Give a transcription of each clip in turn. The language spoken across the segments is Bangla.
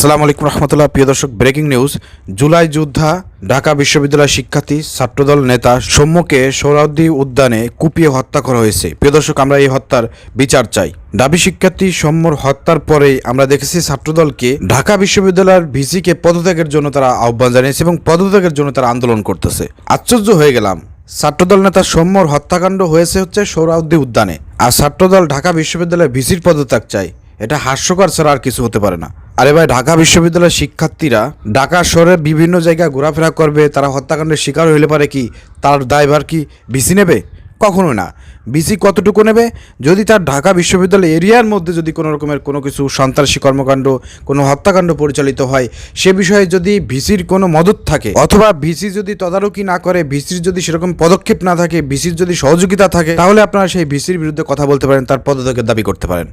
আসসালামু আলাইকুম রহমতুল্লাহ। প্রিয় দর্শক, ব্রেকিং নিউজ। জুলাই যোদ্ধা, ঢাকা বিশ্ববিদ্যালয়ের শিক্ষার্থী, ছাত্রদল নেতা সৌম্যকে সোহরাউদ্দি উদ্যানে কুপিয়ে হত্যা করা হয়েছে। প্রিয় দর্শক, আমরা এই হত্যার বিচার চাই। দাবি, শিক্ষার্থী সৌম্যর হত্যার পরেই আমরা দেখেছি ছাত্রদলকে ঢাকা বিশ্ববিদ্যালয়ের ভিসিকে পদত্যাগের জন্য তারা আহ্বান জানিয়েছে এবং পদত্যাগের জন্য তারা আন্দোলন করতেছে। আশ্চর্য হয়ে গেলাম। ছাত্রদল নেতা সৌম্যর হত্যাকাণ্ড হয়েছে হচ্ছে সোহরাউদ্দি উদ্যানে। আর ছাত্রদল ঢাকা বিশ্ববিদ্যালয়ে ভিসির পদত্যাগ চাই এটা হাস্যকর ছাড়া আর কিছু হতে পারে না। আরে ভাই, ঢাকা বিশ্ববিদ্যালয়ের শিক্ষার্থীরা ঢাকা শহরে বিভিন্ন জায়গায় ঘোরাফেরা করবে, তারা হত্যাকাণ্ডের শিকার হইলে পারে কি? তার দায়ভার কি বিসি নেবে? কখনো না। বিসি কতটুকু নেবে? যদি তার ঢাকা বিশ্ববিদ্যালয় এরিয়ার মধ্যে যদি কোনো রকমের কোনো কিছু সন্ত্রাসী কর্মকাণ্ড, কোনো হত্যাকাণ্ড পরিচালিত হয়, সে বিষয়ে যদি ভিসির কোনো মদত থাকে, অথবা ভিসি যদি তদারকি না করে ভিসির যদি সেরকম পদক্ষেপ না থাকে ভিসির যদি সহযোগিতা থাকে, তাহলে আপনারা সেই ভিসির বিরুদ্ধে কথা বলতে পারেন, তার পদত্যাগের দাবি করতে পারেন।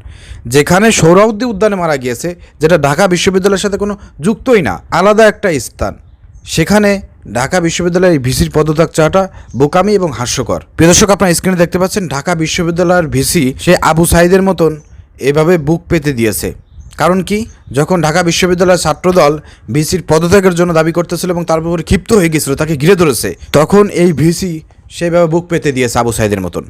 যেখানে সৌরাউদ্দি উদ্যানে মারা গিয়েছে, যেটা ঢাকা বিশ্ববিদ্যালয়ের সাথে কোনো যুক্তই না, আলাদা একটা স্থান। সেখানে ঢাকা বিশ্ববিদ্যালয়ের ভিসির পদত্যাগ চাটা বোকামি এবং হাস্যকর। প্রিয় দর্শক, আপনার স্ক্রিনে দেখতে পাচ্ছেন, ঢাকা বিশ্ববিদ্যালয়ের ভিসি সে আবু সাইদের মতন এভাবে বুক পেতে দিয়েছে। কারণ কি? যখন ঢাকা বিশ্ববিদ্যালয়ের ছাত্রদল ভিসির পদত্যাগের জন্য দাবি করতেছিল এবং তার উপর ক্ষিপ্ত হয়ে গেছিল, তাকে ঘিরে ধরেছে, তখন এই ভিসি সেভাবে বুক পেতে দিয়েছে আবু সাইদের মতন।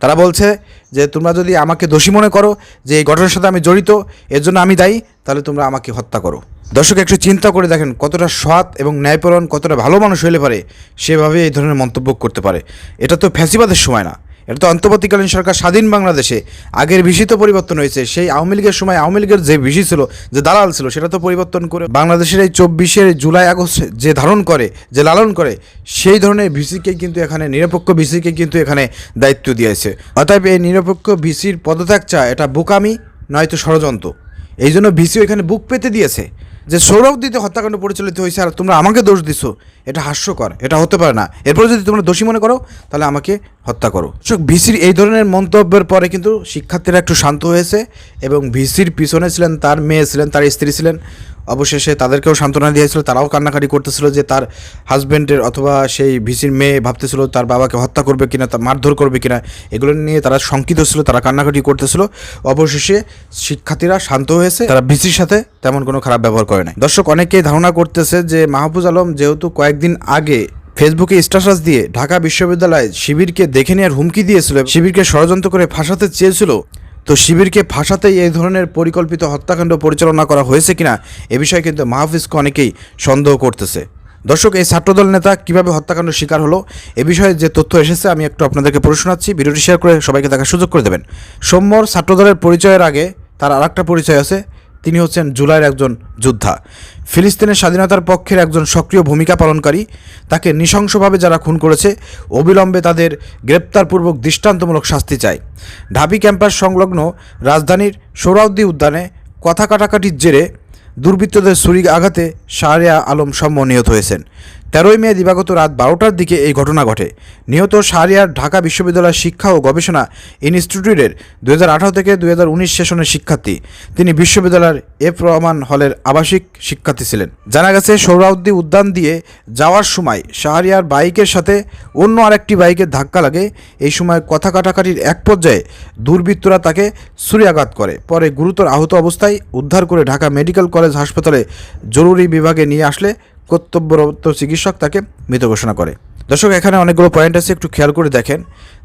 তারা বলছে যে, তোমরা যদি আমাকে দোষী মনে করো যে এই ঘটনার সাথে আমি জড়িত, এর জন্য আমি দায়ী, তাহলে তোমরা আমাকে হত্যা করো। দর্শক, একটু চিন্তা করে দেখেন কতটা সৎ এবং ন্যায়পরণ কতটা ভালো মানুষ হইলে পারে সেভাবে এই ধরনের মন্তব্য করতে পারে। এটা তো ফ্যাসিবাদের সময় না। এটা তো অন্তর্বর্তীকালীন সরকার স্বাধীন বাংলাদেশে আগের ভিসি তো পরিবর্তন হয়েছে। সেই আওয়ামী লীগের সময় আওয়ামী লীগের যে ভিসি ছিল, যে দালাল ছিল, সেটা তো পরিবর্তন করে বাংলাদেশের এই চব্বিশের জুলাই আগস্ট যে ধারণ করে, যে লালন করে, সেই ধরনের ভিসিকে কিন্তু এখানে, নিরপেক্ষ ভিসিকে কিন্তু এখানে দায়িত্ব দিয়েছে। অতএব এই নিরপেক্ষ ভিসির পদত্যাগ চা এটা বোকামি, নয়তো ষড়যন্ত্র। এই জন্য ভিসিও এখানে বুক পেতে দিয়েছে। যে সৌরভ দিতে হত্যাকাণ্ড পরিচালিত হয়েছে আর তোমরা আমাকে দোষ দিছো, এটা হাস্যকর, এটা হতে পারে না। এরপরে যদি তোমরা দোষী মনে করো, তাহলে আমাকে হত্যা করো। ভিসির এই ধরনের মন্তব্যের পরে কিন্তু শিক্ষার্থীরা একটু শান্ত হয়েছে এবং ভিসির পিছনে ছিলেন তার মেয়ে ছিলেন, তার স্ত্রী ছিলেন। অবশেষে তাদেরকেও সান্ত্বনা দিয়েছিল, তারাও কান্নাকাটি করতেছিল যে তার হাজব্যান্ডের অথবা সেই ভিসির মেয়ে ভাবতেছিল তার বাবাকে হত্যা করবে কিনা তার মারধর করবে কিনা, এগুলো নিয়ে তারা শঙ্কিত ছিল, তারা কান্নাকাটি করতেছিল। অবশেষে শিক্ষার্থীরা শান্ত হয়েছে, তারা ভিসির সাথে তেমন কোনো খারাপ ব্যবহার করে নাই। দর্শক অনেকেই ধারণা করতেছে যে মাহফুজ আলম যেহেতু কয়েকদিন আগে ফেসবুকে স্ট্যাটাস দিয়ে ঢাকা বিশ্ববিদ্যালয়ে শিবিরকে দেখে নেওয়ার হুমকি দিয়েছিল শিবিরকে ষড়যন্ত্র করে ফাঁসাতে চেয়েছিল তো শিবিরকে ফাঁসাতেই এই ধরনের পরিকল্পিত হত্যাকাণ্ড পরিচালনা করা হয়েছে কিনা, এ বিষয়ে কিন্তু মাহফিজকে অনেকেই সন্দেহ করতেছে। দর্শক, এই ছাত্রদল নেতা কীভাবে হত্যাকাণ্ড শিকার হলো, এ বিষয়ে যে তথ্য এসেছে আমি একটু আপনাদেরকে পড়ে শোনাচ্ছি। ভিডিওটি শেয়ার করে সবাইকে দেখার সুযোগ করে দেবেন। সোম্যর ছাত্রদলের পরিচয়ের আগে তার আর একটা পরিচয় আছে। তিনি হচ্ছেন জুলাইয়ের একজন যোদ্ধা। ফিলিস্তিনের স্বাধীনতার পক্ষের একজন সক্রিয় ভূমিকা পালনকারী, তাকে নৃশংসভাবে যারা খুন করেছে, অবিলম্বে তাদের গ্রেপ্তারপূর্বক দৃষ্টান্তমূলক শাস্তি চায়। ঢাবি ক্যাম্পাস সংলগ্ন রাজধানীর সোহরাউদ্দি উদ্যানে কথা কাটাকাটির জেরে দুর্বৃত্তদের ছুরি আঘাতে শাহরিয়া আলম সম্ম নিহত হয়েছেন। তেরোই মে দিবাগত রাত বারোটার দিকে এই ঘটনা ঘটে। নিহত শাহরিয়ার ঢাকা বিশ্ববিদ্যালয়ের শিক্ষা ও গবেষণা ইনস্টিটিউটের দুই হাজার আঠারো থেকে দু সেশনের শিক্ষার্থী। তিনি বিশ্ববিদ্যালয়ের এফ রহমান হলের আবাসিক শিক্ষার্থী ছিলেন। জানা গেছে সৌরাউদ্দি উদ্যান দিয়ে যাওয়ার সময় শাহরিয়ার বাইকের সাথে অন্য আরেকটি বাইকের ধাক্কা লাগে। এই সময় কথা কাটাকাটির এক পর্যায়ে দুর্বৃত্তরা তাকে ছুরিয়াঘাত করে। পরে গুরুতর আহত অবস্থায় উদ্ধার করে ঢাকা মেডিকেল কলেজ হাসপাতালে জরুরি বিভাগে নিয়ে আসলে কর্তব্যরত চিকিৎসক তাকে মৃত ঘোষণা করে। দর্শক, এখানে অনেকগুলো পয়েন্ট আছে, একটু খেয়াল করে দেখেন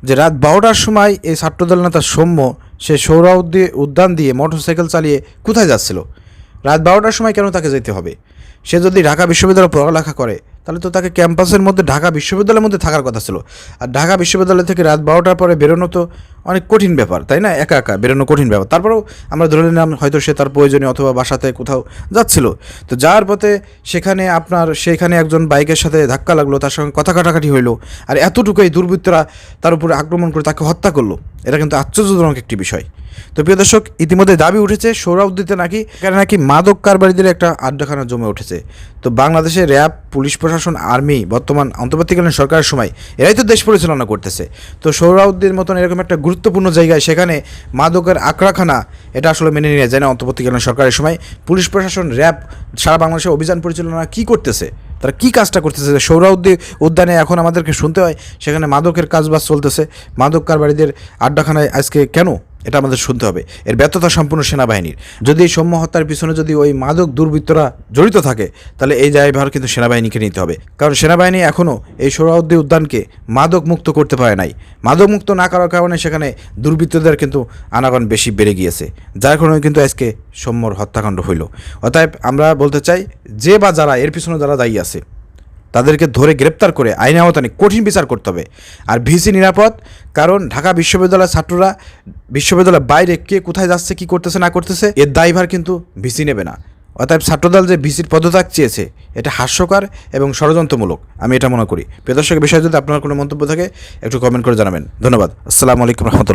যে রাত বারোটার সময় এই ছাত্রদল নেতা সৌম্য, সে সৌরাউদ্দি উদ্যান দিয়ে মোটরসাইকেল চালিয়ে কোথায় যাচ্ছিল? রাত বারোটার সময় কেন তাকে যেতে হবে? সে যদি ঢাকা বিশ্ববিদ্যালয়ে পড়ালেখা করে, তাহলে তো তাকে ক্যাম্পাসের মধ্যে, ঢাকা বিশ্ববিদ্যালয়ের মধ্যে থাকার কথা ছিল। আর ঢাকা বিশ্ববিদ্যালয় থেকে রাত বারোটার পরে বেরোনো তো অনেক কঠিন ব্যাপার, তাই না? একা একা, বেরোনো কঠিন ব্যাপার। তারপরেও আমরা ধরে নিলাম হয়তো সে তার প্রয়োজনে অথবা বাসাতে কোথাও যাচ্ছিল। তো যাওয়ার পথে সেখানে আপনার, সেখানে একজন বাইকের সাথে ধাক্কা লাগল, তার সঙ্গে কথা কাটাকাটি হইল, আর এতটুকু এই দুর্বৃত্তরা তার উপরে আক্রমণ করে তাকে হত্যা করল, এটা কিন্তু আশ্চর্যজনক একটি বিষয়। তো প্রিয় দর্শক, ইতিমধ্যে দাবি উঠেছে সৌরাউদ্দিতে নাকি, এখানে নাকি মাদক কারবারিদের একটা আড্ডাখানা জমে উঠেছে। তো বাংলাদেশে র্যাব, পুলিশ প্রশাসন, আর্মি, বর্তমান অন্তর্বর্তীকালীন সরকারের সময় এরাই তো দেশ পরিচালনা করতেছে। তো সৌরাউদ্দির মতন এরকম একটা গুরুত্বপূর্ণ জায়গায় সেখানে মাদকের আখড়াখানা, এটা আসলে মেনে নিয়ে যায় না অন্তর্বর্তীকালীন সরকারের সময়। পুলিশ প্রশাসন, র্যাব সারা বাংলাদেশে অভিযান পরিচালনা কী করতেছে? তারা কী কাজটা করতেছে? যে সৌরাউদ্দি উদ্যানে এখন আমাদেরকে শুনতে হয়, সেখানে মাদকের কাজবাজ চলতেছে। মাদক কারবারিদের আড্ডাখানায় আজকে কেন এটা আমাদের শুনতে হবে। এর ব্যর্থতা সম্পূর্ণ সেনাবাহিনীর। যদি এই সৌম্য হত্যার পিছনে যদি ওই মাদক দুর্বৃত্তরা জড়িত থাকে, তাহলে এই দায়ভার কিন্তু সেনাবাহিনীকে নিতে হবে। কারণ সেনাবাহিনী এখনও এই সোহরাওয়ার্দী উদ্যানকে মাদক মুক্ত করতে পারে নাই। মাদক মুক্ত না করার কারণে সেখানে দুর্বৃত্তদের কিন্তু আনাগন বেশি বেড়ে গিয়েছে। যার কারণে কিন্তু আজকে সৌম্যর হত্যাকাণ্ড হইল। অতএব আমরা বলতে চাই, যে বা যারা, এর পিছনে যারা দায়ী আছে তাদেরকে ধরে গ্রেপ্তার করে আইনে আওতানে কঠিন বিচার করতে হবে। আর ভিসি নিরাপদ, কারণ ঢাকা বিশ্ববিদ্যালয়ের ছাত্ররা বিশ্ববিদ্যালয়ের বাইরে কে কোথায় যাচ্ছে, কি করতেছে, না করতেছে, এর দায়ভার কিন্তু ভিসি নেবে না। অতএব ছাত্রদল যে ভিসির পদত্যাগ চেয়েছে, এটা হাস্যকর এবং ষড়যন্ত্রমূলক। আমি এটা মনে করি। প্রিয় বিষয়ে যদি আপনার কোনো মন্তব্য থাকে, একটু কমেন্ট করে জানাবেন। ধন্যবাদ। আসসালামু আলাইকুম রহমতুল্লাহ।